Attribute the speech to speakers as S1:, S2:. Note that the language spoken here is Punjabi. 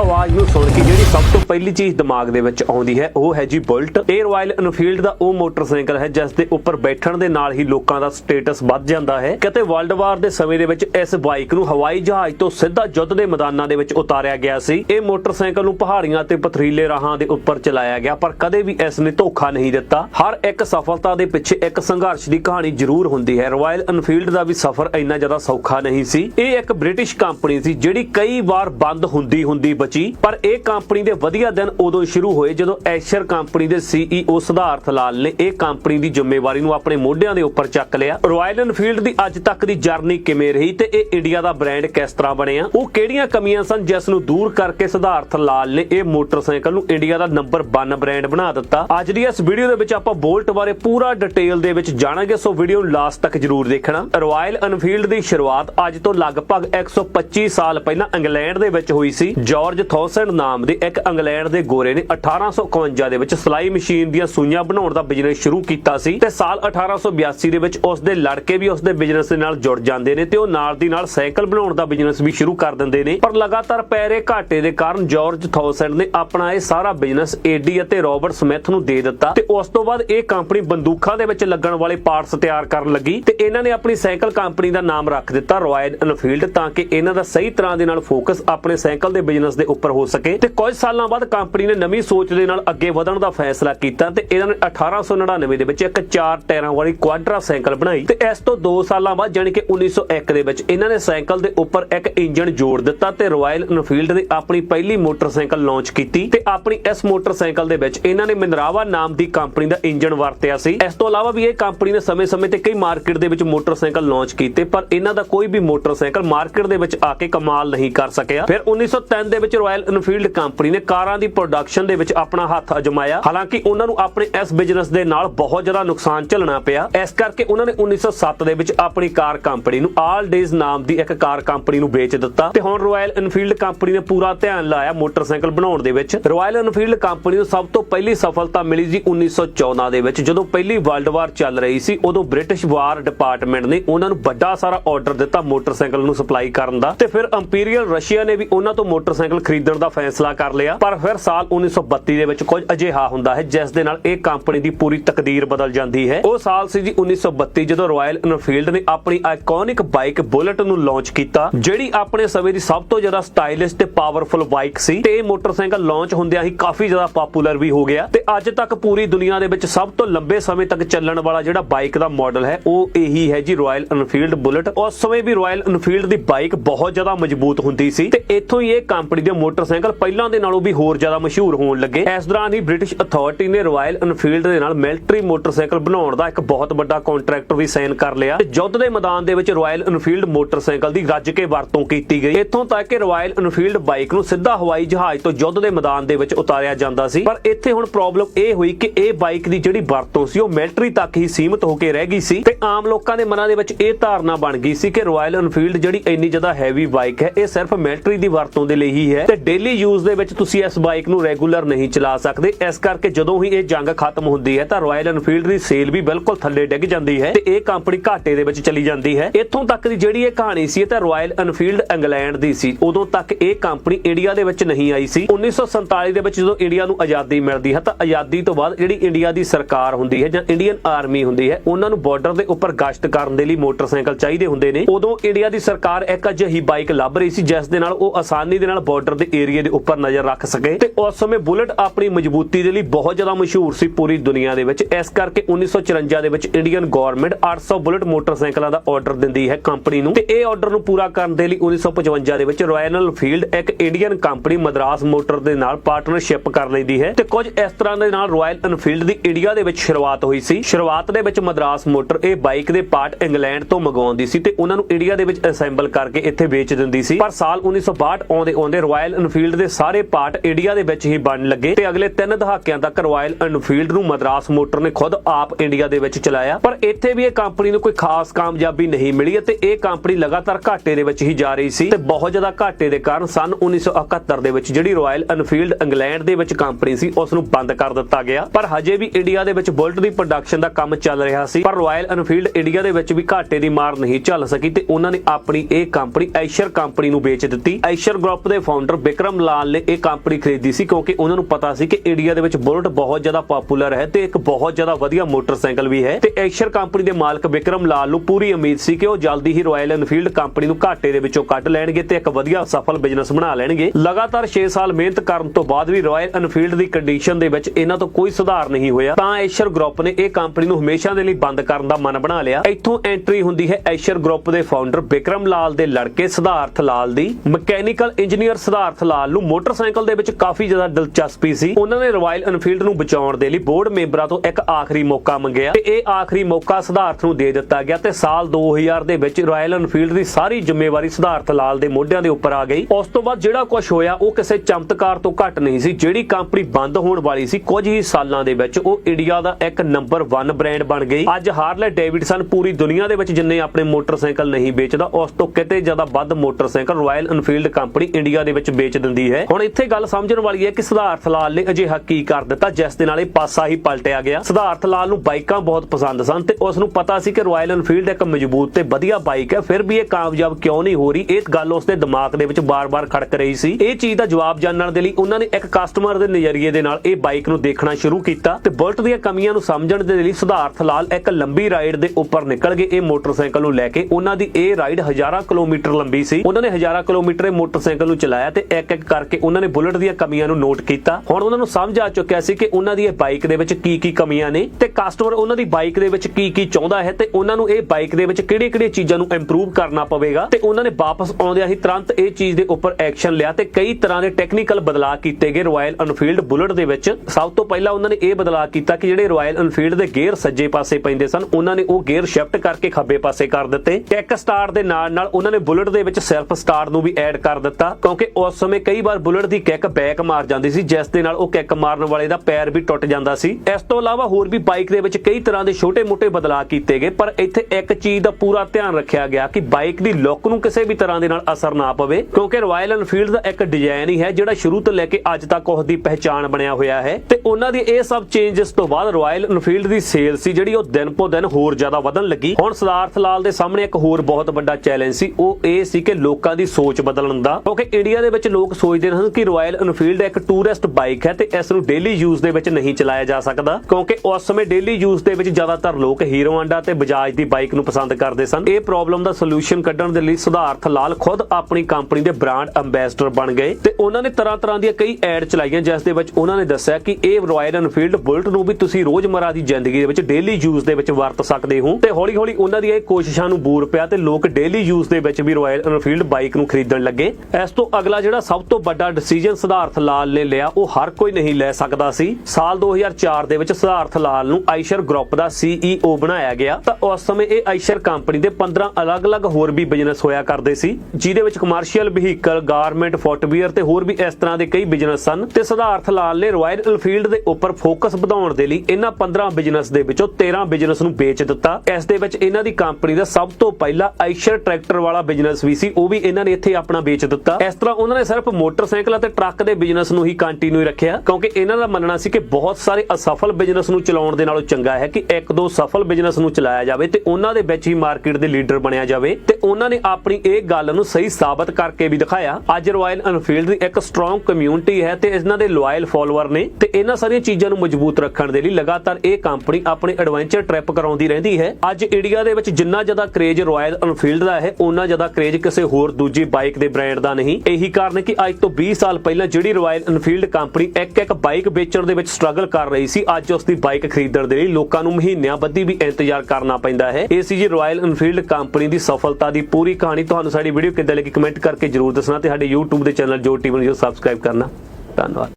S1: ਆਵਾਜ਼ ਨੂੰ ਸੁਣ ਕੇ ਜਿਹੜੀ ਸਭ ਤੋਂ ਪਹਿਲੀ ਚੀਜ਼ ਦਿਮਾਗ ਦੇ ਵਿੱਚ ਆਉਂਦੀ ਹੈ, ਉਹ ਹੈ ਜੀ ਬੁਲਟ। ਇਹ ਰਾਇਲ ਐਨਫੀਲਡ ਦਾ ਉਹ ਮੋਟਰਸਾਈਕਲ ਹੈ, ਜਿਸ ਦੇ ਉੱਪਰ ਬੈਠਣ ਦੇ ਨਾਲ ਹੀ ਲੋਕਾਂ ਦਾ ਸਟੇਟਸ ਵੱਧ ਜਾਂਦਾ ਹੈ ਕਿਤੇ ਵਰਲਡ ਵਾਰ ਦੇ ਸਮੇਂ ਦੇ ਵਿੱਚ ਇਸ ਬਾਈਕ ਨੂੰ ਹਵਾਈ ਜਹਾਜ਼ ਤੋਂ ਸਿੱਧਾ ਯੁੱਧ ਦੇ ਮੈਦਾਨਾਂ ਦੇ ਵਿੱਚ ਉਤਾਰਿਆ ਗਿਆ ਸੀ। ਇਹ ਮੋਟਰਸਾਈਕਲ ਨੂੰ ਪਹਾੜੀਆਂ ਤੇ ਪਥਰੀਲੇ ਰਾਹਾਂ ਦੇ ਉੱਪਰ ਚਲਾਇਆ ਗਿਆ, ਪਰ ਕਦੇ ਵੀ ਇਸ ਨੇ ਧੋਖਾ ਨਹੀਂ ਦਿੱਤਾ। ਹਰ ਇੱਕ ਸਫਲਤਾ ਦੇ ਪਿੱਛੇ ਇੱਕ ਸੰਘਰਸ਼ ਦੀ ਕਹਾਣੀ ਜ਼ਰੂਰ ਹੁੰਦੀ ਹੈ। ਰਾਇਲ ਇਨਫੀਲਡ ਦਾ ਵੀ ਸਫ਼ਰ ਇੰਨਾ ਜ਼ਿਆਦਾ ਸੌਖਾ ਨਹੀਂ ਸੀ। ਇਹ ਇੱਕ ਬ੍ਰਿਟਿਸ਼ ਕੰਪਨੀ ਸੀ, ਜਿਹੜੀ ਕਈ ਵਾਰ ਬੰਦ ਹੁੰਦੀ ਹੁੰਦੀ ਬਚੀ, ਪਰ ਇਹ ਕੰਪਨੀ ਦੇ ਵਧੀਆ ਦਿਨ ਉਦੋਂ ਸ਼ੁਰੂ ਹੋਏ ਜਦੋਂ ਐਸ਼ਰ ਕੰਪਨੀ ਦੇ ਸੀਈਓ ਸਿਧਾਰਥ ਲਾਲ ਨੇ ਇਹ ਕੰਪਨੀ ਦੀ ਜ਼ਿੰਮੇਵਾਰੀ ਨੂੰ ਆਪਣੇ ਮੋਢਿਆਂ ਦੇ ਉੱਪਰ ਚੱਕ ਲਿਆ। ਰਾਇਲ ਐਨਫੀਲਡ ਦੀ ਅੱਜ ਤੱਕ ਦੀ ਜਰਨੀ ਕਿਵੇਂ ਰਹੀ ਤੇ ਇਹ ਇੰਡੀਆ ਦਾ ਬ੍ਰਾਂਡ ਕਿਸ ਤਰ੍ਹਾਂ ਬਣਿਆ? ਉਹ ਕਿਹੜੀਆਂ ਕਮੀਆਂ ਸਨ ਜਿਸ ਨੂੰ ਦੂਰ ਕਰਕੇ ਸਿਧਾਰਥ ਲਾਲ ਨੇ ਇਹ ਮੋਟਰਸਾਈਕਲ ਨੂੰ ਇੰਡੀਆ ਦਾ ਨੰਬਰ 1 ਬ੍ਰਾਂਡ ਬਣਾ ਦਿੱਤਾ? ਅੱਜ ਦੀ ਇਸ ਵੀਡੀਓ ਦੇ ਵਿੱਚ ਆਪਾਂ ਬੋਲਟ ਬਾਰੇ ਪੂਰਾ ਡਿਟੇਲ ਦੇ ਵਿੱਚ ਜਾਣਾਂਗੇ, ਸੋ ਵੀਡੀਓ ਨੂੰ ਲਾਸਟ ਤੱਕ ਜਰੂਰ ਦੇਖਣਾ। ਰਾਇਲ ਐਨਫੀਲਡ ਦੀ ਸ਼ੁਰੂਆਤ ਅੱਜ ਤੋਂ ਲਗਭਗ 125 ਸਾਲ ਪਹਿਲਾਂ ਇੰਗਲੈਂਡ ਦੇ ਵਿੱਚ ਹੋਈ ਸੀ। ਜਾਰਜ ਥੌਸਨ ਨਾਮ ਦੇ ਇੱਕ ਇੰਗਲੈਂਡ ਦੇ ਗੋਰੇ ਨੇ 1851 ਦੇ ਵਿੱਚ ਸਲਾਈ ਮਸ਼ੀਨ ਦੀਆਂ ਸੂਈਆਂ ਬਣਾਉਣ ਦਾ ਬਿਜ਼ਨਸ ਸ਼ੁਰੂ ਕੀਤਾ ਸੀ ਤੇ ਸਾਲ 1882 ਦੇ ਵਿੱਚ ਉਸ ਦੇ ਲੜਕੇ ਵੀ ਉਸ ਦੇ ਬਿਜ਼ਨਸ ਦੇ ਨਾਲ ਜੁੜ ਜਾਂਦੇ ਨੇ ਤੇ ਉਹ ਨਾਲ ਦੀ ਨਾਲ ਸਾਈਕਲ ਬਣਾਉਣ ਦਾ ਬਿਜ਼ਨਸ ਵੀ ਸ਼ੁਰੂ ਕਰ ਦਿੰਦੇ ਨੇ। ਪਰ ਲਗਾਤਾਰ ਪੈ ਰਹੇ ਘਾਟੇ ਦੇ ਕਾਰਨ ਜਾਰਜ ਥੌਸਨ ਨੇ ਆਪਣਾ ਇਹ ਸਾਰਾ ਬਿਜ਼ਨਸ ਏਡੀ ਅਤੇ ਰਾਬਰਟ ਸਮਿਥ ਨੂੰ ਦੇ ਦਿੱਤਾ ਤੇ ਉਸ ਤੋਂ ਬਾਅਦ ਇਹ ਕੰਪਨੀ ਬੰਦੂਕਾਂ ਦੇ ਵਿੱਚ ਲੱਗਣ ਵਾਲੇ ਪਾਰਟਸ ਤਿਆਰ ਕਰਨ ਲੱਗੀ ਤੇ ਇਹਨਾਂ ਨੇ ਆਪਣੀ ਸਾਈਕਲ ਕੰਪਨੀ ਦਾ ਨਾਮ ਰੱਖ ਦਿੱਤਾ ਰਾਇਲ ਐਨਫੀਲਡ ਤਾਂ ਕਿ ਇਹਨਾਂ ਦਾ ਸਹੀ ਤਰ੍ਹਾਂ ਦੇ ਨਾਲ ਫੋਕਸ ਆਪਣੇ ਸਾਈਕਲ ਦੇ ਬਿਜ਼ਨਸ ਦੇ ਉੱਪਰ ਹੋ ਸਕੇ ਤੇ ਕੁਝ ਸਾਲਾਂ ਬਾਅਦ ਕੰਪਨੀ ਨੇ ਨਵੀਂ ਸੋਚ ਦੇ ਨਾਲ ਅੱਗੇ ਵਧਣ ਦਾ ਫੈਸਲਾ ਕੀਤਾ ਤੇ ਇਹਨਾਂ ਨੇ 1899 ਦੇ ਵਿੱਚ ਇੱਕ ਚਾਰ ਟਾਇਰਾਂ ਵਾਲੀ ਕੁਆਡਰਾ ਸਾਈਕਲ ਬਣਾਈ ਤੇ ਇਸ ਤੋਂ 2 ਸਾਲਾਂ ਬਾਅਦ ਜਾਣੀ ਕਿ 1901 ਦੇ ਵਿੱਚ ਇਹਨਾਂ ਨੇ ਸਾਈਕਲ ਦੇ ਉੱਪਰ ਇੱਕ ਇੰਜਨ ਜੋੜ ਦਿੱਤਾ ਤੇ ਰਾਇਲ ਐਨਫੀਲਡ ਨੇ ਆਪਣੀ ਪਹਿਲੀ ਮੋਟਰਸਾਈਕਲ ਲਾਂਚ ਕੀਤੀ ਤੇ ਆਪਣੀ ਇਸ ਮੋਟਰਸਾਈਕਲ ਦੇ ਵਿੱਚ ਇਹਨਾਂ ਨੇ ਮਿਨਰਾਵਾ ਨਾਮ ਦੀ ਕੰਪਨੀ ਦਾ ਇੰਜਨ ਵਰਤਿਆ ਸੀ। ਇਸ ਤੋਂ ਇਲਾਵਾ ਵੀ ਇਹ ਕੰਪਨੀ ਨੇ ਸਮੇਂ-ਸਮੇਂ ਤੇ ਕਈ ਮਾਰਕੀਟ ਦੇ ਵਿੱਚ ਮੋਟਰਸਾਈਕਲ ਲਾਂਚ ਕੀਤੇ, ਪਰ ਇਹਨਾਂ ਦਾ ਕੋਈ ਵੀ ਮੋਟਰਸਾਈਕਲ ਮਾਰਕੀਟ ਦੇ ਵਿੱਚ ਆ ਕੇ ਕਮਾਲ ਨਹੀਂ ਕਰ ਸਕਿਆ। ਫਿਰ 1903 ਦੇ ਵਿੱਚ ਰਾਇਲ ਐਨਫੀਲਡ ਕੰਪਨੀ ਨੇ ਕਾਰਾਂ ਦੀ ਪ੍ਰੋਡਕਸ਼ਨ ਦੇ ਵਿੱਚ ਆਪਣਾ ਹੱਥ ਅਜਮਾਇਆ। ਹਾਲਾਂਕਿ ਉਹਨਾਂ ਨੂੰ ਆਪਣੇ ਇਸ ਬਿਜ਼ਨਸ ਦੇ ਨਾਲ ਬਹੁਤ ਜ਼ਿਆਦਾ ਨੁਕਸਾਨ ਝੱਲਣਾ ਪਿਆ। ਇਸ ਕਰਕੇ ਉਹਨਾਂ ਨੇ 1907 ਦੇ ਵਿੱਚ ਆਪਣੀ ਕਾਰ ਕੰਪਨੀ ਨੂੰ ਆਲ ਡੇਜ਼ ਨਾਮ ਦੀ ਇੱਕ ਕਾਰ ਕੰਪਨੀ ਨੂੰ ਵੇਚ ਦਿੱਤਾ ਤੇ ਹੁਣ ਰਾਇਲ ਐਨਫੀਲਡ ਕੰਪਨੀ ਨੇ ਪੂਰਾ ਧਿਆਨ ਲਾਇਆ ਮੋਟਰਸਾਈਕਲ ਬਣਾਉਣ ਦੇ ਵਿੱਚ। ਰਾਇਲ ਇਨਫੀਲਡ ਕੰਪਨੀ ਨੂੰ ਸਭ ਤੋਂ ਪਹਿਲੀ ਸਫਲਤਾ ਮਿਲੀ ਸੀ 1914 ਦੇ ਵਿੱਚ। ਜਦੋਂ ਪਹਿਲੀ ਵਰਲਡ ਵਾਰ ਚੱਲ ਰਹੀ ਸੀ, ਉਦੋਂ ਬ੍ਰਿਟਿਸ਼ ਵਾਰ ਡਿਪਾਰਟਮੈਂਟ ਨੇ ਉਹਨਾਂ ਨੂੰ ਵੱਡਾ ਸਾਰਾ ਆਰਡਰ ਦਿੱਤਾ ਮੋਟਰਸਾਈਕਲ ਨੂੰ ਸਪਲਾਈ ਕਰਨ ਦਾ ਤੇ ਫਿਰ ਇੰਪੀਰੀਅਲ ਰਸ਼ੀਆ ਨੇ ਵੀ ਉਹਨਾਂ ਤੋਂ ਮੋਟਰਸਾਈਕਲ ਖਰੀਦਣ ਦਾ ਫੈਸਲਾ ਕਰ ਲਿਆ। ਪਰ ਫਿਰ ਸਾਲ 1932 ਦੇ ਵਿੱਚ ਕੁਝ ਅਜਿਹਾ ਹੁੰਦਾ ਹੈ, ਜਿਸ ਦੇ ਨਾਲ ਇਹ ਕੰਪਨੀ ਦੀ ਪੂਰੀ ਤਕਦੀਰ ਬਦਲ ਜਾਂਦੀ ਹੈ। ਉਹ ਸਾਲ ਸੀ ਜੀ 1932 ਜਦੋਂ ਰਾਇਲ ਐਨਫੀਲਡ ਨੇ ਆਪਣੀ ਆਈਕੋਨਿਕ ਬਾਈਕ ਬੁਲਟ ਨੂੰ ਲਾਂਚ ਕੀਤਾ, ਜਿਹੜੀ ਆਪਣੇ ਸਮੇਂ ਦੀ ਸਭ ਤੋਂ ਜ਼ਿਆਦਾ ਸਟਾਈਲਿਸ਼ ਤੇ ਪਾਵਰਫੁਲ ਬਾਈਕ ਸੀ ਤੇ ਇਹ ਮੋਟਰਸਾਈਕਲ ਲਾਂਚ ਹੁੰਦਿਆਂ ਹੀ ਕਾਫੀ ਜ਼ਿਆਦਾ ਪਪੂਲਰ ਵੀ ਹੋ ਗਿਆ ਤੇ ਅੱਜ ਤੱਕ ਪੂਰੀ ਦੁਨੀਆ ਦੇ ਵਿੱਚ ਸਭ ਤੋਂ ਲੰਬੇ ਸਮੇਂ ਤੱਕ ਚੱਲਣ ਵਾਲਾ ਜਿਹੜਾ ਬਾਈਕ ਦਾ ਮਾਡਲ ਹੈ, ਉਹ ਇਹੀ ਹੈ ਜੀ ਰਾਇਲ ਇਨਫੀਲਡ ਬੁਲਟ ਉਸ ਸਮੇਂ ਵੀ ਰਾਇਲ ਇਨਫੀਲਡ ਦੀ ਬਾਈਕ ਬਹੁਤ ਜ਼ਿਆਦਾ ਮਜ਼ਬੂਤ ਹੁੰਦੀ ਸੀ ਤੇ ਇੱਥੋਂ ਹੀ ਇਹ ਕੰਪਨੀ ਦੇ ਮੋਟਰਸਾਈਕਲ ਪਹਿਲਾਂ ਦੇ ਨਾਲੋਂ ਵੀ ਹੋਰ ਜ਼ਿਆਦਾ ਮਸ਼ਹੂਰ ਹੋਣ ਲੱਗੇ। ਇਸ ਦੌਰਾਨ ਹੀ ਬ੍ਰਿਟਿਸ਼ ਅਥਾਰਟੀ ਨੇ ਰਾਇਲ ਐਨਫੀਲਡ ਦੇ ਨਾਲ ਮਿਲਟਰੀ ਮੋਟਰਸਾਈਕਲ ਬਣਾਉਣ ਦਾ ਇੱਕ ਬਹੁਤ ਵੱਡਾ ਕੰਟਰੈਕਟ ਵੀ ਸਾਈਨ ਕਰ ਲਿਆ। ਤੇ ਯੁੱਧ ਦੇ ਮੈਦਾਨ ਦੇ ਵਿੱਚ ਰਾਇਲ ਐਨਫੀਲਡ ਮੋਟਰਸਾਈਕਲ ਦੀ ਰੱਜ ਕੇ ਵਰਤੋਂ ਕੀਤੀ ਗਈ। ਇੱਥੋਂ ਤੱਕ ਕਿ ਰਾਇਲ ਐਨਫੀਲਡ ਬਾਈਕ ਨੂੰ ਸਿੱਧਾ ਹਵਾਈ ਜਹਾਜ਼ ਤੋਂ ਯੁੱਧ ਦੇ ਮੈਦਾਨ ਦੇ ਵਿੱਚ ਉਤਾਰਿਆ ਜਾਂਦਾ ਸੀ। ਪਰ ਇੱਥੇ ਹੁਣ ਪ੍ਰੋਬਲਮ ਇਹ ਹੋਈ ਕਿ ਇਹ ਬਾਈਕ ਦੀ ਜਿਹੜੀ ਵਰਤੋਂ ਸੀ, ਉਹ ਮਿਲਟਰੀ ਤੱਕ ਹੀ ਸੀਮਿਤ ਹੋ ਕੇ ਰਹਿ ਗਈ ਸੀ। ਤੇ ਆਮ ਲੋਕਾਂ ਦੇ ਮਨਾਂ ਦੇ ਵਿੱਚ ਇਹ ਧਾਰਨਾ ਬਣ ਗਈ ਸੀ ਕਿ ਰਾਇਲ ਐਨਫੀਲਡ ਜਿਹੜੀ ਇੰਨੀ ਜ਼ਿਆਦਾ ਹੈਵੀ ਬਾਈਕ ਹੈ, ਇਹ ਸਿਰਫ ਮਿਲਟਰੀ ਦੀ ਵਰਤੋਂ ਦੇ ਲਈ ਹੀ ਹੈ। ਤੇ ਡੇਲੀ ਯੂਜ਼ ਦੇ ਵਿੱਚ ਤੁਸੀਂ ਇਸ ਬਾਈਕ ਨੂੰ ਰੈਗੂਲਰ ਨਹੀਂ ਚਲਾ ਸਕਦੇ। ਇਸ ਕਰਕੇ ਜਦੋਂ ਹੀ ਇਹ ਜੰਗ ਖਤਮ ਹੁੰਦੀ ਹੈ ਤਾਂ ਰਾਇਲ ਐਨਫੀਲਡ ਦੀ ਸੇਲ ਵੀ ਬਿਲਕੁਲ ਥੱਲੇ ਡਿੱਗ ਜਾਂਦੀ ਹੈ ਤੇ ਇਹ ਕੰਪਨੀ ਘਾਟੇ ਦੇ ਵਿੱਚ ਚਲੀ ਜਾਂਦੀ ਹੈ। ਇੱਥੋਂ ਤੱਕ ਦੀ ਜਿਹੜੀ ਇਹ ਕਹਾਣੀ ਸੀ ਇਹ ਤਾਂ ਰਾਇਲ ਐਨਫੀਲਡ ਇੰਗਲੈਂਡ ਦੀ ਸੀ। ਉਦੋਂ ਤੱਕ ਇਹ ਕੰਪਨੀ ਇੰਡੀਆ ਦੇ ਵਿੱਚ ਨਹੀਂ ਆਈ ਸੀ। 1947 ਦੇ ਵਿੱਚ ਜਦੋਂ ਇੰਡੀਆ ਨੂੰ ਆਜ਼ਾਦੀ ਮਿਲਦੀ ਹੈ ਤਾਂ ਆਜ਼ਾਦੀ ਤੋਂ ਬਾਅਦ ਜਿਹੜੀ ਇੰਡੀਆ ਦੀ ਸਰਕਾਰ ਹੁੰਦੀ ਹੈ ਜਾਂ ਇੰਡੀਅਨ ਆਰਮੀ ਹੁੰਦੀ ਹੈ, ਉਹਨਾਂ ਨੂੰ ਬਾਰਡਰ ਦੇ ਉੱਪਰ ਗਸ਼ਤ ਕਰਨ ਦੇ ਲਈ ਮੋਟਰਸਾਈਕਲ ਚਾਹੀਦੇ ਹੁੰਦੇ ਨੇ। ਉਦੋਂ ਇੰਡੀਆ ਦੀ ਸਰਕਾਰ ਇੱਕ ਅਜਿਹੀ ਬਾਈਕ ਲੱਭ ਰਹੀ ਸੀ, ਜਿਸ ਦੇ ਨਾਲ ਉਹ ਆਸਾਨੀ ਦੇ ਨਾਲ ਬਾਰਡਰ ਦੇ ਏਰੀਆ ਦੇ ਉੱਪਰ ਨਜ਼ਰ ਰੱਖ ਸਕੇ ਤੇ ਉਸ ਸਮੇਂ ਬੁਲਟ ਆਪਣੀ ਮਜ਼ਬੂਤੀ ਦੇ ਲਈ ਬਹੁਤ ਜ਼ਿਆਦਾ ਮਸ਼ਹੂਰ ਸੀ ਪੂਰੀ ਦੁਨੀਆ ਦੇ ਵਿੱਚ। ਇਸ ਕਰਕੇ 1954 ਦੇ ਵਿੱਚ ਇੰਡੀਅਨ ਗਵਰਨਮੈਂਟ 800 ਬੁਲਟ ਮੋਟਰਸਾਈਕਲਾਂ ਦਾ ਆਰਡਰ ਦਿੰਦੀ ਹੈ ਕੰਪਨੀ ਨੂੰ ਤੇ ਇਹ ਆਰਡਰ ਨੂੰ ਪੂਰਾ ਕਰਨ ਦੇ ਲਈ 1955 ਦੇ ਵਿੱਚ ਰਾਇਲ ਐਨਫੀਲਡ ਇੱਕ ਇੰਡੀਅਨ ਕੰਪਨੀ ਮਦਰਾਸ ਮੋਟਰ ਦੇ ਨਾਲ ਪਾਰਟਨਰਸ਼ਿਪ ਕਰ ਲੈਂਦੀ ਹੈ ਤੇ ਕੁਝ ਇਸ ਤਰ੍ਹਾਂ ਦੇ ਨਾਲ ਰਾਇਲ ਐਨਫੀਲਡ ਦੀ ਇੰਡੀਆ ਦੇ ਵਿੱਚ ਸ਼ੁਰੂਆਤ ਹੋਈ ਸੀ। ਸ਼ੁਰੂਆਤ ਦੇ ਵਿੱਚ ਮਦਰਾਸ ਮੋਟਰ ਇਹ ਬਾਈਕ ਦੇ ਪਾਰਟ ਇੰਗਲੈਂਡ ਤੋਂ ਮੰਗਵਾਉਂਦੀ ਸੀ ਤੇ ਉਹਨਾਂ ਨੂੰ ਇੰਡੀਆ ਦੇ ਵਿੱਚ ਅਸੈਂਬਲ ਕਰਕੇ ਇੱਥੇ ਵੇਚ ਦਿੰਦੀ ਸੀ। ਪਰ ਸਾਲ 1962 ਆਉਂਦੇ ਆਉਂਦੇ ਰਾਇਲ ਐਨਫੀਲਡ ਦੇ ਸਾਰੇ ਪਾਰਟ ਇੰਡੀਆ ਦੇ ਵਿੱਚ ਹੀ ਬਣਨ ਲੱਗੇ ਤੇ ਅਗਲੇ 3 ਦਹਾਕਿਆਂ ਤੱਕ ਰਾਇਲ ਐਨਫੀਲਡ ਨੂੰ ਮਦਰਾਸ ਮੋਟਰ ਨੇ ਖੁਦ ਆਪ ਇੰਡੀਆ ਦੇ ਵਿੱਚ ਚਲਾਇਆ। ਪਰ ਇੱਥੇ ਵੀ ਇਹ ਕੰਪਨੀ ਨੂੰ ਕੋਈ ਖਾਸ ਕਾਮਯਾਬੀ ਨਹੀਂ ਮਿਲੀ ਅਤੇ ਇਹ ਕੰਪਨੀ ਲਗਾਤਾਰ ਘਾਟੇ ਦੇ ਵਿੱਚ ਹੀ ਜਾ ਰਹੀ ਸੀ ਤੇ ਬਹੁਤ ਜ਼ਿਆਦਾ ਘਾਟੇ ਦੇ ਕਾਰਨ ਸਨ 1971 ਦੇ ਵਿੱਚ ਜਿਹੜੀ ਰਾਇਲ ਐਨਫੀਲਡ ਇੰਗਲੈਂਡ ਦੇ ਵਿੱਚ ਕੰਪਨੀ ਸੀ, ਉਸ ਨੂੰ ਬੰਦ ਕਰ ਦਿੱਤਾ ਗਿਆ। ਪਰ ਹਜੇ ਵੀ ਇੰਡੀਆ ਦੇ ਵਿੱਚ ਬੁਲਟ ਦੀ ਪ੍ਰੋਡਕਸ਼ਨ ਦਾ ਕੰਮ ਚੱਲ ਰਿਹਾ ਸੀ, ਪਰ ਰਾਇਲ ਐਨਫੀਲਡ ਇੰਡੀਆ ਦੇ ਵਿੱਚ ਵੀ ਘਾਟੇ ਦੀ ਮਾਰ ਨਹੀਂ ਝੱਲ ਸਕੀ ਤੇ ਉਹਨਾਂ ਨੇ ਆਪਣੀ ਇਹ ਕੰਪਨੀ ਐਸ਼ਰ ਕੰਪਨੀ ਨੂੰ ਵੇਚ ਦਿੱਤੀ। ਐਸ਼ਰ ਗਰੁੱਪ ਦੇ ਫਾਊਂਡਰ ਫਾਊਂਡਰ ਵਿਕਰਮ ਲਾਲ ਨੇ ਇਹ ਕੰਪਨੀ ਖਰੀਦੀ ਸੀ ਕਿਉਂਕਿ ਉਹਨਾਂ ਨੂੰ ਪਤਾ ਸੀ ਕਿ ਇੰਡੀਆ ਦੇ ਵਿੱਚ ਬੁਲਟ ਬਹੁਤ ਜ਼ਿਆਦਾ ਪਪੂਲਰ ਹੈ ਤੇ ਇੱਕ ਬਹੁਤ ਜ਼ਿਆਦਾ ਵਧੀਆ ਮੋਟਰਸਾਈਕਲ ਵੀ ਹੈ। ਤੇ ਐਸ਼ਰ ਕੰਪਨੀ ਦੇ ਮਾਲਕ ਵਿਕਰਮ ਲਾਲ ਨੂੰ ਪੂਰੀ ਉਮੀਦ ਸੀ ਕਿ ਉਹ ਜਲਦੀ ਹੀ ਰਾਇਲ ਐਨਫੀਲਡ ਕੰਪਨੀ ਨੂੰ ਘਾਟੇ ਦੇ ਵਿੱਚੋਂ ਕੱਢ ਲੈਣਗੇ ਤੇ ਇੱਕ ਵਧੀਆ ਸਫਲ ਬਿਜ਼ਨਸ ਬਣਾ ਲੈਣਗੇ। ਲਗਾਤਾਰ 6 ਸਾਲ ਮਿਹਨਤ ਕਰਨ ਤੋਂ ਬਾਅਦ ਵੀ ਰਾਇਲ ਐਨਫੀਲਡ ਦੀ ਕੰਡੀਸ਼ਨ ਦੇ ਵਿੱਚ ਇਹਨਾਂ ਤੋਂ ਕੋਈ ਸੁਧਾਰ ਨਹੀਂ ਹੋਇਆ। ਤਾਂ ਐਸ਼ਰ ਗਰੁੱਪ ਨੇ ਇਹ ਕੰਪਨੀ ਨੂੰ ਹਮੇਸ਼ਾ ਦੇ ਲਈ ਬੰਦ ਕਰਨ ਦਾ ਮਨ ਬਣਾ ਲਿਆ। ਇੱਥੋਂ ਐਂਟਰੀ ਹੁੰਦੀ ਹੈ ਐਸ਼ਰ ਗਰੁੱਪ ਦੇ ਫਾਊਂਡਰ ਵਿਕਰਮ ਲਾਲ ਦੇ ਲੜਕੇ ਸਿਧਾਰਥ ਲਾਲ ਦੀ। ਮਕੈਨੀਕਲ ਇੰਜੀਨੀਅਰ ਸਿਧਾਰਥ ਲਾਲ ਨੂੰ ਮੋਟਰਸਾਈਕਲ ਦੇ ਵਿੱਚ ਕਾਫੀ ਜ਼ਿਆਦਾ ਦਿਲਚਸਪੀ ਸੀ। ਉਹਨਾਂ ਨੇ ਰਾਇਲ ਐਨਫੀਲਡ ਨੂੰ ਬਚਾਉਣ ਦੇ ਲਈ ਬੋਰਡ ਮੈਂਬਰਾਂ ਤੋਂ ਇੱਕ ਆਖਰੀ ਮੌਕਾ ਮੰਗਿਆ ਤੇ ਇਹ ਆਖਰੀ ਮੌਕਾ ਸਿਧਾਰਥ ਨੂੰ ਦੇ ਦਿੱਤਾ ਗਿਆ ਤੇ ਸਾਲ 2000 ਦੇ ਵਿੱਚ ਰਾਇਲ ਐਨਫੀਲਡ ਦੀ ਸਾਰੀ ਜ਼ਿੰਮੇਵਾਰੀ ਸਿਧਾਰਥ ਲਾਲ ਦੇ ਮੋਢਿਆਂ ਦੇ ਉੱਪਰ ਆ ਗਈ। ਉਸ ਤੋਂ ਬਾਅਦ ਜਿਹੜਾ ਕੁਝ ਹੋਇਆ, ਉਹ ਕਿਸੇ ਚਮਤਕਾਰ ਤੋਂ ਘੱਟ ਨਹੀਂ ਸੀ। ਜਿਹੜੀ ਕੰਪਨੀ ਬੰਦ ਹੋਣ ਵਾਲੀ ਸੀ ਕੁਝ ਹੀ ਸਾਲਾਂ ਦੇ ਵਿੱਚ, ਉਹ ਇੰਡੀਆ ਦਾ ਇੱਕ ਨੰਬਰ 1 ਬ੍ਰਾਂਡ ਬਣ ਗਈ। ਅੱਜ ਹਾਰਲੇ ਡੇਵਿਡਸਨ ਪੂਰੀ ਦੁਨੀਆ ਦੇ ਵਿੱਚ ਜਿੰਨੇ ਆਪਣੇ ਮੋਟਰਸਾਈਕਲ ਨਹੀਂ ਵੇਚਦਾ, ਉਸ ਤੋਂ ਕਿਤੇ ਜ਼ਿਆਦਾ ਵੱਧ motorcycle Royal Enfield company India ਦੇ ਵਿੱਚ ਵੇਚ ਦਿੰਦੀ ਹੈ। ਹੁਣ ਇੱਥੇ ਗੱਲ ਸਮਝਣ ਵਾਲੀ ਹੈ ਕਿ ਸਿਧਾਰਥ ਲਾਲ ਨੇ ਅਜਿਹਾ ਕੀ ਕਰ ਦਿੱਤਾ, ਜਿਸ ਦੇ ਨਾਲ ਇਹ ਪਾਸਾ ਹੀ ਪਲਟਿਆ ਗਿਆ। ਸਿਧਾਰਥ ਲਾਲ ਨੂੰ ਬਾਈਕਾਂ ਬਹੁਤ ਪਸੰਦ ਸਨ ਤੇ ਉਸ ਨੂੰ ਪਤਾ ਸੀ ਕਿ ਰਾਇਲ ਐਨਫੀਲਡ ਇੱਕ ਮਜ਼ਬੂਤ ਤੇ ਵਧੀਆ ਬਾਈਕ ਹੈ। ਫਿਰ ਵੀ ਇਹ ਕਾਮਯਾਬ ਕਿਉਂ ਨਹੀਂ ਹੋ ਰਹੀ? ਇਹ ਗੱਲ ਉਸ ਦੇ ਦਿਮਾਗ ਦੇ ਵਿੱਚ ਬਾਰ-ਬਾਰ ਖੜਕ ਰਹੀ ਸੀ। ਇਹ ਚੀਜ਼ ਦਾ ਜਵਾਬ ਜਾਣਨ ਦੇ ਲਈ ਉਹਨਾਂ ਨੇ ਇੱਕ ਕਸਟਮਰ ਦੇ ਨਜ਼ਰੀਏ ਦੇ ਨਾਲ ਇਹ ਬਾਈਕ ਨੂੰ ਦੇਖਣਾ ਸ਼ੁਰੂ ਕੀਤਾ ਤੇ ਬੁਲਟ ਦੀਆਂ ਕਮੀਆਂ ਨੂੰ ਸਮਝਣ ਦੇ ਲਈ ਸਿਧਾਰਥ ਲਾਲ ਇੱਕ ਲੰਬੀ ਰਾਈਡ ਦੇ ਉੱਪਰ ਨਿਕਲ ਗਏ। ਇਹ ਮੋਟਰਸਾਈਕਲ ਨੂੰ ਲੈ ਕੇ ਉਹਨਾਂ ਦੀ ਇਹ ਰਾਈਡ ਹਜ਼ਾਰਾਂ ਕਿਲੋਮੀਟਰ ਲੰਬੀ ਸੀ। ਉਹਨਾਂ ਨੇ ਹਜ਼ਾਰਾਂ ਕਿਲੋਮੀਟਰ ਇਹ ਮੋਟਰਸਾਈਕਲ ਨੂੰ ਚਲਾਇਆ ਤੇ ਇੱਕ ਇੱਕ ਕਰਕੇ ਉਹਨਾਂ ਨੇ ਬੁਲਟ ਦੀਆਂ ਕਮੀਆਂ ਨੂੰ ਨੋਟ ਕੀਤਾ। ਹੁਣ ਉਹਨਾਂ ਨੂੰ ਸਮਝ ਆ ਚੁੱਕਿਆ ਸੀ ਕਿ ਉਹਨਾਂ ਦੀ ਇਹ ਬਾਈਕ ਦੇ ਵਿੱਚ ਕੀ ਕੀ ਕਮੀਆਂ ਨੇ ਤੇ ਕਸਟਮਰ ਉਹਨਾਂ ਦੀ ਬਾਈਕ ਦੇ ਵਿੱਚ ਕੀ ਕੀ ਚਾਹੁੰਦਾ ਹੈ ਤੇ ਉਹਨਾਂ ਨੂੰ ਇਹ ਬਾਈਕ ਦੇ ਵਿੱਚ ਕਿਹੜੀਆਂ-ਕਿਹੜੀਆਂ ਚੀਜ਼ਾਂ ਨੂੰ ਇੰਪਰੂਵ ਕਰਨਾ ਪਵੇਗਾ ਤੇ ਉਹਨਾਂ ਨੇ ਵਾਪਸ ਆਉਂਦਿਆਂ ਹੀ ਤੁਰੰਤ ਇਹ ਚੀਜ਼ ਦੇ ਉੱਪਰ ਐਕਸ਼ਨ ਲਿਆ ਤੇ ਕਈ ਤਰ੍ਹਾਂ ਦੇ ਟੈਕਨੀਕਲ ਬਦਲਾਅ ਕੀਤੇ ਗਏ ਰਾਇਲ ਐਨਫੀਲਡ ਬੁਲਟ ਦੇ ਵਿੱਚ। ਸਭ ਤੋਂ ਪਹਿਲਾਂ ਉਹਨਾਂ ਨੇ ਇਹ ਬਦਲਾਅ ਕੀਤਾ ਕਿ ਜਿਹੜੇ ਰਾਇਲ ਐਨਫੀਲਡ ਦੇ ਗੇਅਰ ਸੱਜੇ ਪਾਸੇ ਪੈਂਦੇ ਸਨ, ਉਹਨਾਂ ਨੇ ਉਹ ਗੇਅਰ ਸ਼ਿਫਟ ਕਰਕੇ ਖੱਬੇ ਪਾਸੇ ਕਰ ਦਿੱਤੇ। ਟੈਕ ਸਟਾਰ ਦੇ ਨਾਲ ਨਾਲ ਉਹਨਾਂ ਨੇ ਬੁਲਟ ਦੇ ਵਿੱਚ ਸੈਲਫ ਸਟਾਰਟ ਨੂੰ ਵੀ ਐਡ ਕਰ ਦਿੱਤਾ, ਕਿਉਂਕਿ ਉਸ ਸਮੇਂ ਕਈ ਵਾਰ ਬੁਲਟ ਦੀ ਕਿੱਕ ਬੈਕ ਮਾਰ ਜਾਂਦੀ ਸੀ, ਜਿਸ ਦੇ ਨਾਲ ਉਹ ਕਿੱਕ ਮਾਰਨ ਵਾਲੇ ਦਾ ਪੈਰ ਵੀ ਟੁੱਟ ਜਾਂਦਾ ਸੀ। ਇਸ ਤੋਂ ਇਲਾਵਾ ਹੋਰ ਵੀ ਬਾਈਕ ਦੇ ਵਿੱਚ ਕਈ ਤਰ੍ਹਾਂ ਦੇ ਛੋਟੇ-ਮੋਟੇ ਬਦਲਾਅ ਕੀਤੇ ਗਏ, ਪਰ ਇੱਥੇ ਇੱਕ ਚੀਜ਼ ਦਾ ਪੂਰਾ ਧਿਆਨ ਰੱਖਿਆ ਗਿਆ ਕਿ ਬਾਈਕ ਦੀ ਲੁੱਕ ਨੂੰ ਕਿਸੇ ਵੀ ਤਰ੍ਹਾਂ ਦੇ ਨਾਲ ਅਸਰ ਨਾ ਪਵੇ, ਕਿਉਂਕਿ ਰਾਇਲ ਐਨਫੀਲਡ ਦਾ ਇੱਕ ਡਿਜ਼ਾਈਨ ਹੀ ਹੈ, ਜਿਹੜਾ ਸ਼ੁਰੂ ਤੋਂ ਲੈ ਕੇ ਅੱਜ ਤੱਕ ਉਸ ਦੀ ਪਹਿਚਾਣ ਬਣਿਆ ਹੋਇਆ ਹੈ। ਤੇ ਉਹਨਾਂ ਦੀ ਇਹ ਸਭ ਚੇਂਜਸ ਤੋਂ ਬਾਅਦ ਰਾਇਲ ਐਨਫੀਲਡ ਦੀ ਸੇਲ ਸੀ, ਜਿਹੜੀ ਉਹ ਦਿਨ ਪੋ ਦਿਨ ਹੋਰ ਜ਼ਿਆਦਾ ਵਧਣ ਲੱਗੀ। ਹੁਣ ਸਿਧਾਰਥ ਲਾਲ ਦੇ ਸਾਹਮਣੇ ਇੱਕ ਹੋਰ ਬਹੁਤ ਵੱਡਾ ਚੈਲੰਜ ਸੀ, ਉਹ ਇਹ ਸੀ ਕਿ ਲੋਕਾਂ ਦੀ ਸੋਚ ਬਦਲਣ ਦਾ, ਕਿਉਂਕਿ ਇੰਡੀਆ ਦੇ ਵਿੱਚ ਲੋਕ ਸੋਚਦੇ ਹਨ ਕਿ ਰਾਇਲ ਐਨਫੀਲਡ ਇੱਕ ਟੂਰਿਸਟ ਬਾਈਕ ਹੈ ਤੇ ਇਸ ਨੂੰ ਡੇਲੀ ਯੂਜ਼ ਦੇ ਵਿੱਚ ਨਹੀਂ ਚਲਾਇਆ ਜਾ ਸਕਦਾ, ਕਿਉਂਕਿ ਉਸ ਸਮੇਂ ਡੇਲੀ ਯੂਜ਼ ਦੇ ਵਿੱਚ ਜ਼ਿਆਦਾਤਰ ਲੋਕ ਹੀਰੋ ਹਾਂਡਾ ਤੇ ਬਜਾਜ ਦੀ ਬਾਈਕ ਨੂੰ ਪਸੰਦ ਕਰਦੇ ਸਨ। ਇਹ ਪ੍ਰੋਬਲਮ ਦਾ ਸੋਲੂਸ਼ਨ ਕੱਢਣ ਦੇ ਲਈ ਸਿਧਾਰਥ ਲਾਲ ਖੁਦ ਆਪਣੀ ਕੰਪਨੀ ਦੇ ਬ੍ਰਾਂਡ ਐਮਬੈਸਡਰ ਬਣ ਗਏ ਤੇ ਉਹਨਾਂ ਨੇ ਤਰ੍ਹਾਂ ਤਰ੍ਹਾਂ ਦੀਆਂ ਕਈ ਐਡ ਚਲਾਈਆਂ, ਜਿਸ ਦੇ ਵਿੱਚ ਉਹਨਾਂ ਨੇ ਦੱਸਿਆ ਕਿ ਇਹ ਰਾਇਲ ਐਨਫੀਲਡ ਬੁਲਟ ਨੂੰ ਵੀ ਤੁਸੀਂ ਰੋਜ਼ਮਰਾ ਦੀ ਜ਼ਿੰਦਗੀ ਦੇ ਵਿੱਚ ਡੇਲੀ ਯੂਜ਼ ਦੇ ਵਿੱਚ ਵਰਤ ਸਕਦੇ ਹੋ ਤੇ ਹੌਲੀ ਹੌਲੀ ਉਹਨਾਂ ਦੀਆਂ ਇਹ ਕੋਸ਼ਿਸ਼ਾਂ ਨੂੰ ਬੂਰ ਪਿਆ ਤੇ ਲੋਕ ਡੇਲੀ ਯੂਜ਼ ਦੇ ਵਿੱਚ ਵੀ ਰਾਇਲ ਐਨਫੀਲਡ ਬਾਈਕ ਨੂੰ ਖਰੀਦਣ ਲੱਗੇ। ਇਸ ਤੋਂ ਅਗਲਾ ਜਿਹੜਾ ਸਭ ਤੋਂ ਵੱਡਾ ਡਿਸੀਜਨ ਸਿਧਾਰਥ ਲਾਲ ਨੇ ਲਿਆ, ਉਹ ਹਰ ਕੋਈ ਨਹੀਂ ਲੈ ਸਕਦਾ ਸੀ। ਸਾਲ 2004 ਦੇ ਵਿੱਚ ਸਿਧਾਰਥ ਲਾਲ ਨੂੰ ਆਈਸ਼ਰ ਗਰੁੱਪ ਦਾ CEO ਬਣਾਇਆ ਗਿਆ। ਤਾਂ ਉਸ ਸਮੇਂ ਇਹ ਆਈਸ਼ਰ ਕੰਪਨੀ ਦੇ 15 ਅਲੱਗ-ਅਲੱਗ ਹੋਰ ਵੀ ਬਿਜ਼ਨਸ ਹੋਇਆ ਕਰਦੇ ਸੀ, ਜਿਹਦੇ ਵਿੱਚ ਕਮਰਸ਼ੀਅਲ ਵਹੀਕਲ ਗਾਰਮੈਂਟ ਫੁੱਟਵੀਅਰ ਤੇ ਹੋਰ ਵੀ ਇਸ ਤਰ੍ਹਾਂ ਦੇ ਕਈ ਬਿਜ਼ਨਸ ਸਨ। ਤੇ ਸਿਧਾਰਥ ਲਾਲ ਨੇ ਰਾਇਲ ਐਨਫੀਲਡ ਦੇ ਉੱਪਰ ਫੋਕਸ ਵਧਾਉਣ ਦੇ ਲਈ ਇਹਨਾਂ 15 ਬਿਜ਼ਨਸ ਦੇ ਵਿੱਚੋਂ 13 ਬਿਜ਼ਨਸ ਨੂੰ ਵੇਚ ਦਿੱਤਾ। ਇਸ ਦੇ ਵਿੱਚ ਇਹਨਾਂ ਦੀ ਕੰਪਨੀ ਦਾ ਸਭ ਤੋਂ ਪਹਿਲਾ ਆਈਸ਼ਰ ਟਰੈਕਟਰ ਵਾਲਾ ਬਿਜ਼ਨਸ ਵੀ ਸੀ, ਉਹ ਵੀ ਇਹਨਾਂ ਨੇ ਇੱਥੇ ਆਪਣਾ ਵੇਚ ਦਿੱਤਾ। ਇਸ ਤਰ੍ਹਾਂ ਉਹਨਾਂ ਨੇ ਸਿਰਫ ਮੋਟਰਸਾਈਕਲ ਅਤੇ ਟਰੱਕ ਦੇ ਬਿਜ਼ਨਸ ਨੂੰ ਹੀ ਕੰਟੀਨਿਊ ਰੱਖਿਆ, ਕਿਉਂਕਿ ਇਹਨਾਂ ਦਾ ਮੰਨਣਾ ਸੀ ਕਿ ਬਹੁਤ ਸਾਰੇ ਅਸਫਲ ਬਿਜ਼ਨਸ ਨੂੰ ਚਲਾਉਣ ਦੇ ਨਾਲੋਂ ਚੰਗਾ ਹੈ ਕਿ ਇੱਕ ਦੋ ਸਫਲ ਬਿਜ਼ਨਸ ਨੂੰ ਚਲਾਇਆ ਜਾਵੇ ਤੇ ਉਹਨਾਂ ਦੇ ਵਿੱਚ ਹੀ ਮਾਰਕੀਟ ਦੇ ਲੀਡਰ ਬਣਿਆ ਜਾਵੇ। ਤੇ ਉਹਨਾਂ ਨੇ ਆਪਣੀ ਇਹ ਗੱਲ ਨੂੰ ਸਹੀ ਸਾਬਤ ਕਰਕੇ ਵੀ ਦਿਖਾਇਆ। ਅੱਜ ਰਾਇਲ ਐਨਫੀਲਡ ਦੀ ਇੱਕ ਸਟਰੋਂਗ ਕਮਿਊਨਿਟੀ ਹੈ ਤੇ ਇਹਨਾਂ ਦੇ ਲਾਇਲ ਫਾਲੋਅਰ ਨੇ ਤੇ ਇਹਨਾਂ ਸਾਰੀਆਂ ਚੀਜ਼ਾਂ ਨੂੰ ਮਜ਼ਬੂਤ ਰੱਖਣ ਦੇ ਲਈ ਲਗਾਤਾਰ ਇਹ ਕੰਪਨੀ ਆਪਣੇ ਐਡਵੈਂਚਰ ਟ੍ਰਿਪ ਕਰਾਉਂਦੀ ਰਹਿੰਦੀ ਹੈ। ਅੱਜ ਇੰਡੀਆ ਦੇ ਵਿੱਚ ਜਿੰਨਾ ਜ਼ਿਆਦਾ ਕਰੇਜ ਰਾਇਲ ਐਨਫੀਲਡ ਦਾ ਹੈ ਉਹਨਾਂ ਜ਼ਿਆਦਾ ਕਰੇਜ ਕਿਸੇ ਹੋਰ ਦੂਜੀ ਬਾਈਕ ਦੇ ਬ੍ਰਾਂਡ ਦਾ ਨਹੀਂ। ਇਹੀ ਕਾਰਨ ਹੈ ਕਿ ਅੱਜ ਤੋਂ 20 ਸਾਲ ਪਹਿਲਾਂ ਜਿਹੜੀ ਰਾਇਲ ਐਨਫੀਲਡ ਕੰਪਨੀ ਇੱਕ ਇੱਕ ਬਾਈਕ ਵੇਚਣ ਦੇ ਵਿੱਚ ਸਟਰਗਲ ਕਰ ਰਹੀ ਸੀ, ਅੱਜ ਉਸ ਦੀ ਬਾਈਕ ਖਰੀਦਣ ਦੇ ਲਈ ਲੋਕਾਂ ਨੂੰ ਮਹੀਨਿਆਂ ਬੱਧੀ ਵੀ ਇੰਤਜ਼ਾਰ ਕਰਨਾ ਪੈਂਦਾ ਹੈ। ਇਹ ਸੀ ਜੀ ਰਾਇਲ ਐਨਫੀਲਡ ਕੰਪਨੀ ਦੀ ਸਫਲਤਾ ਦੀ ਪੂਰੀ ਕਹਾਣੀ। ਤੁਹਾਨੂੰ ਸਾਡੀ ਵੀਡੀਓ ਕਿੱਦਾਂ ਲੱਗੀ ਕਮੈਂਟ ਕਰਕੇ ਜਰੂਰ ਦੱਸਣਾ ਤੇ ਸਾਡੇ YouTube ਦੇ ਚੈਨਲ ਜੋ ਟੀਵੀ ਨੂੰ ਸਬਸਕ੍ਰਾਈਬ ਕਰਨਾ। ਧੰਨਵਾਦ।